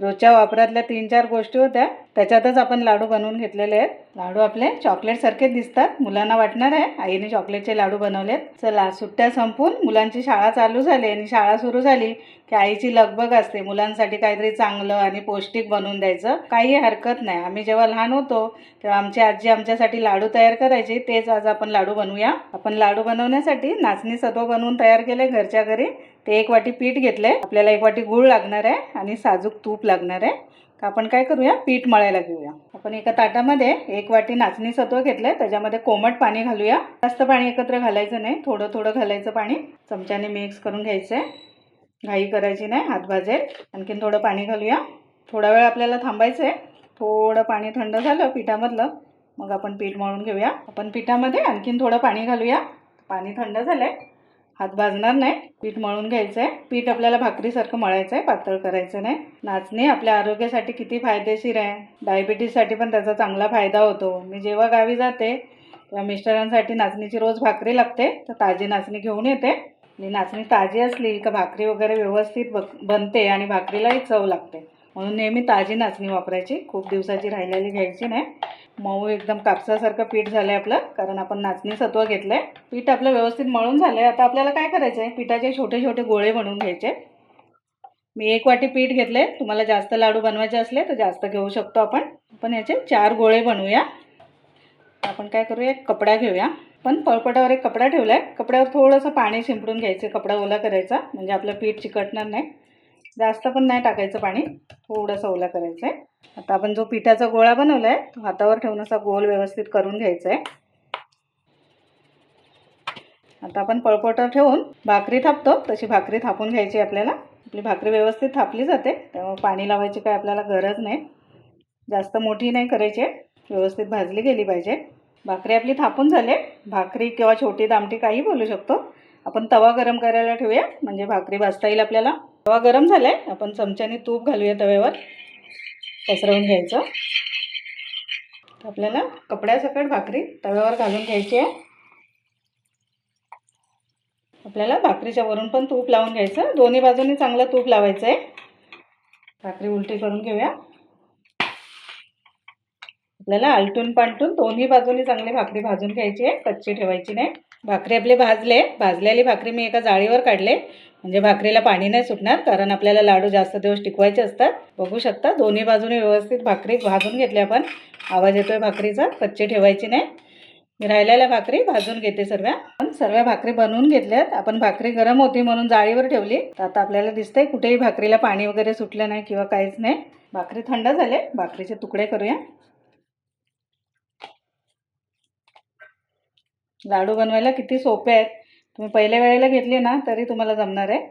रोजच्या वापरातल्या तीन चार गोष्टी होत्या. त्याच्यातच आपण लाडू बनवून घेतलेले आहेत. लाडू आपले चॉकलेटसारखेच दिसतात. मुलांना वाटणार आहे. आईने चॉकलेटचे लाडू बनवलेत. चला सुट्ट्या संपून मुलांची शाळा चालू झाली आणि शाळा सुरू झाली की आईची लगबग असते. मुलांसाठी काहीतरी चांगलं आणि पौष्टिक बनवून द्यायचं. काही हरकत नाही. आम्ही जेव्हा लहान होतो तेव्हा आमची आजी आमच्यासाठी लाडू तयार करायची. तेच आज आपण लाडू बनवूया. आपण लाडू बनवण्यासाठी नाचणी सत्व बनवून तयार केले घरच्या घरी. ते एक वाटी पीठ घेतलं आहे आपल्याला एक वाटी गूळ लागणार आहे आणि साजूक तूप लागणार आहे. तर आपण काय करूया? पीठ मळायला घेऊया. आपण एका ताटामध्ये एक वाटी नाचणी सत्व घेतलंय. त्याच्यामध्ये कोमट पाणी घालूया. जास्त पाणी एकत्र घालायचं नाही. थोडं थोडं घालायचं पाणी. चमच्याने मिक्स करून घ्यायचं आहे घाई करायची नाही. हात भाजेल. आणखीन थोडं पाणी घालूया. थोडा वेळ आपल्याला थांबायचं आहे थोडं पाणी थंड झालं पिठामधलं. मग आपण पीठ मळून घेऊया. आपण पिठामध्ये आणखीन थोडं पाणी घालूया. पाणी थंड झालं आहे हात भाजणार नाही. पीठ मळून घ्यायचं आहे पीठ आपल्याला भाकरीसारखं मळायचं आहे पातळ करायचं नाही. नाचणी आपल्या आरोग्यासाठी किती फायदेशीर आहे. डायबिटीजसाठी पण त्याचा चांगला फायदा होतो. मी जेव्हा गावी जाते तेव्हा मिस्टरांसाठी नाचणीची रोज भाकरी लागते. तर ताजी नाचणी घेऊन येते. आणि नाचणी ताजी असली का भाकरी वगैरे व्यवस्थित ब बनते आणि भाकरीलाही चव लागते. म्हणून नेहमी ताजी नाचणी वापरायची. खूप दिवसाची राहिलेली घ्यायची नाही. मऊ एकदम कापसासारखं पीठ झालं आहे आपलं कारण आपण नाचणी सत्व घेतलं आहे पीठ आपलं व्यवस्थित मळून झालं आहे आता आपल्याला काय करायचं आहे? पिठाचे छोटे छोटे गोळे बनवून घ्यायचे. मी एक वाटी पीठ घेतले तुम्हाला जास्त लाडू बनवायचे असले तर जास्त घेऊ शकतो आपण. आपण याचे चार गोळे बनवूया. आपण काय करूया? एक कपडा घेऊया. पण पळपटावर एक कपडा ठेवला आहे कपड्यावर थोडंसं पाणी शिंपडून घ्यायचं. कपडा ओला करायचा. म्हणजे आपलं पीठ चिकटणार नाही. जास्त पण नाही टाकायचं पाणी थोडंसं ओला करायचं आहे आता आपण जो पिठाचा गोळा बनवला आहे तो हातावर ठेवून असा गोल व्यवस्थित करून घ्यायचा आहे आता आपण पळपटर ठेवून भाकरी थापतो तशी भाकरी थापून घ्यायची आपल्याला. आपली भाकरी व्यवस्थित थापली जाते त्यामुळे पाणी लावायची काय आपल्याला गरज नाही. जास्त मोठी नाही करायची आहे व्यवस्थित भाजली गेली पाहिजे. भाकरी आपली थापून झाले भाकरी किंवा छोटी दामटी काही बोलू शकतो. आपण तवा गरम करायला ठेवूया म्हणजे भाकरी भाजता येईल आपल्याला. तवा गरम झाला आहे आपण चमच्याने तूप घालूया तव्यावर. पसरवून घ्यायचं. आपल्याला कपड्यासकट भाकरी तव्यावर घालून घ्यायची आहे. आपल्याला भाकरीच्या वरून पण तूप लावून घ्यायचं. दोन्ही बाजूनी चांगलं तूप लावायचं आहे. भाकरी उलटी करून घेऊया. आपल्याला आलटून पालटून दोन्ही बाजूनी चांगली भाकरी भाजून घ्यायची आहे. कच्ची ठेवायची नाही. भाकरी आपली भाजले. भाजलेली भाकरी मी एका जाळीवर काढले. म्हणजे भाकरीला पाणी नाही सुटणार कारण आपल्याला लाडू जास्त दिवस टिकवायचे असतात. बघू शकता दोन्ही बाजूने व्यवस्थित भाकरी भाजून घेतली आपण. आवाज येतोय भाकरीचा कच्ची ठेवायची नाही. मी राहिलेल्या भाकरी भाजून घेते सर्व. पण सर्व भाकरी बनवून घेतल्यात. आपण भाकरी गरम होती म्हणून जाळीवर ठेवली. तर आता आपल्याला दिसतंय कुठेही भाकरीला पाणी वगैरे सुटलं नाही किंवा काहीच नाही. भाकरी थंड झाले. भाकरीचे तुकडे करूया. लाडू बनवायला किती सोपे आहेत. तुम्ही पहिल्या वेळेला घेतली ना तरी तुम्हाला जमणार आहे.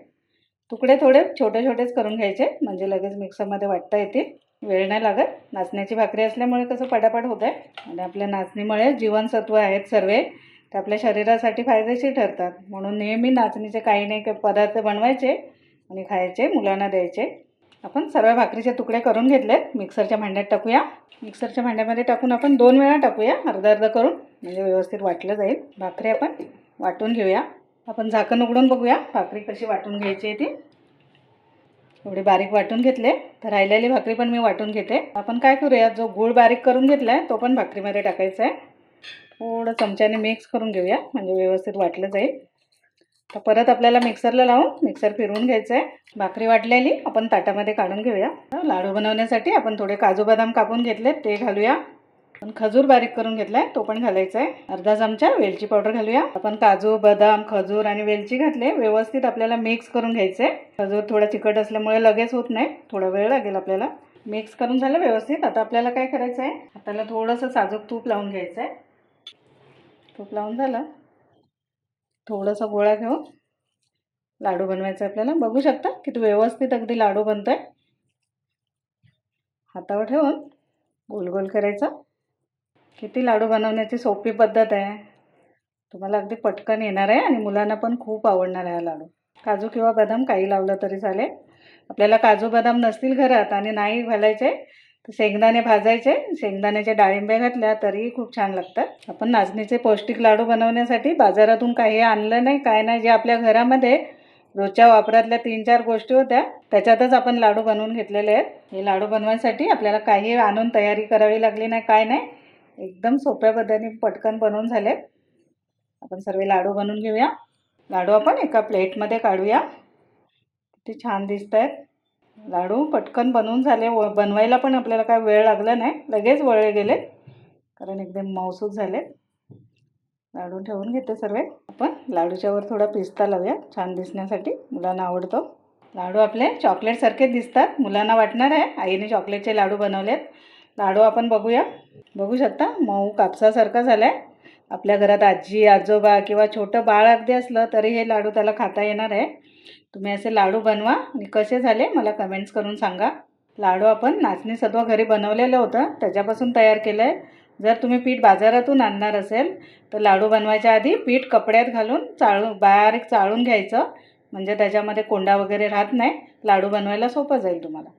तुकडे थोडे छोटे छोटेच करून घ्यायचे म्हणजे लगेच मिक्सरमध्ये वाटता येतील. वेळ नाही लागत. नाचण्याची भाकरी असल्यामुळे कसं पटापट होत आहे आणि आपल्या नाचणीमुळे जीवनसत्व आहेत सर्व ते आपल्या शरीरासाठी फायदेशीर ठरतात. म्हणून नेहमी नाचणीचे काही नाही काही पदार्थ बनवायचे आणि खायचे मुलांना द्यायचे. आपण सर्व भाकरीचे तुकडे करून घेतलेत. मिक्सरच्या भांड्यात टाकूया. मिक्सरच्या भांड्यामध्ये टाकून आपण दोन वेळा टाकूया. अर्धा अर्धा करून म्हणजे व्यवस्थित वाटलं जाईल. भाकरी आपण वाटून घेऊया. आपण झाकण उघडून बघूया भाकरी कशी वाटून घ्यायची आहे ती. एवढे बारीक वाटून घेतले तर राहिलेली भाकरी पण मी वाटून घेते. आपण काय करूया जो गूळ बारीक करून घेतला आहे तो पण भाकरीमध्ये टाकायचा आहे. थोडं चमच्याने मिक्स करून घेऊया म्हणजे व्यवस्थित वाटलं जाईल. तर परत आपल्याला मिक्सरला लावून मिक्सर फिरवून घ्यायचं आहे. भाकरी वाटलेली आपण ताटामध्ये काढून घेऊया. लाडू बनवण्यासाठी आपण थोडे काजू बदाम कापून घेतले ते घालूया. आपण खजूर बारीक करून घेतलाय तो पण घालायचा आहे अर्धा चमचा वेलची पावडर घालूया. आपण काजू बदाम खजूर आणि वेलची घातले. व्यवस्थित आपल्याला मिक्स करून घ्यायचे खजूर थोडा चिकट असल्यामुळे लगेच होत नाही. थोडा वेळ लागेल आपल्याला. मिक्स करून झालं व्यवस्थित. आता आपल्याला काय करायचं आहे हाताला थोडंसं साजूक तूप लावून घ्यायचं आहे तूप लावून झालं. थोडंसं गोळा घेऊन लाडू बनवायचा आपल्याला. बघू शकता किती व्यवस्थित अगदी लाडू बनतोय. हातावर ठेवून गोल गोल करायचं. किती लाडू बनवण्याची सोपी पद्धत आहे. तुम्हाला अगदी पटकन येणार आहे आणि मुलांना पण खूप आवडणार आहे हा लाडू. काजू किंवा बदाम काही लावलं तरी चालेल. आपल्याला काजू बदाम नसतील घरात आणि नाही घालायचे तर शेंगदाणे भाजायचे. शेंगदाण्याच्या डाळिंब्या घातल्या तरीही खूप छान लागतात. आपण नाचणीचे पौष्टिक लाडू बनवण्यासाठी बाजारातून काही आणलं नाही काय नाही. जे आपल्या घरामध्ये रोजच्या वापरातल्या तीन चार गोष्टी होत्या त्याच्यातच आपण लाडू बनवून घेतलेले आहेत. हे लाडू बनवायसाठी आपल्याला काही आणून तयारी करावी लागली नाही काय नाही. एकदम सोप्या पद्धतीने पटकन बनवून झाले. आपण सर्व लाडू बनवून घेऊया. लाडू आपण एका प्लेटमध्ये काढूया. किती छान दिसत आहेत लाडू पटकन बनवून झाले. व बनवायला पण आपल्याला काय वेळ लागला नाही. लगेच वळले गेले. कारण एकदम मौसूद झाले. लाडू ठेवून घेते सर्व. आपण लाडूच्यावर थोडा पिस्ता लावूया. छान दिसण्यासाठी. मुलांना आवडतो. लाडू आपले चॉकलेटसारखेच दिसतात. मुलांना वाटणार आहे. आईने चॉकलेटचे लाडू बनवलेत. लाडू आपण बघूया. बघू शकता मऊ कापसासारखा झाला आहे आपल्या घरात आजी आजोबा किंवा छोटं बाळ अगदी असलं तरी हे लाडू त्याला खाता येणार आहे. तुम्ही असे लाडू बनवा. आणि कसे झाले मला कमेंट्स करून सांगा. लाडू आपण नाचणी सत्व घरी बनवलेलं होतं. त्याच्यापासून तयार केलं आहे जर तुम्ही पीठ बाजारातून आणणार असेल तर लाडू बनवायच्या आधी पीठ कपड्यात घालून चाळून बारीक चाळून घ्यायचं. म्हणजे त्याच्यामध्ये कोंडा वगैरे राहत नाही. लाडू बनवायला सोपं जाईल तुम्हाला.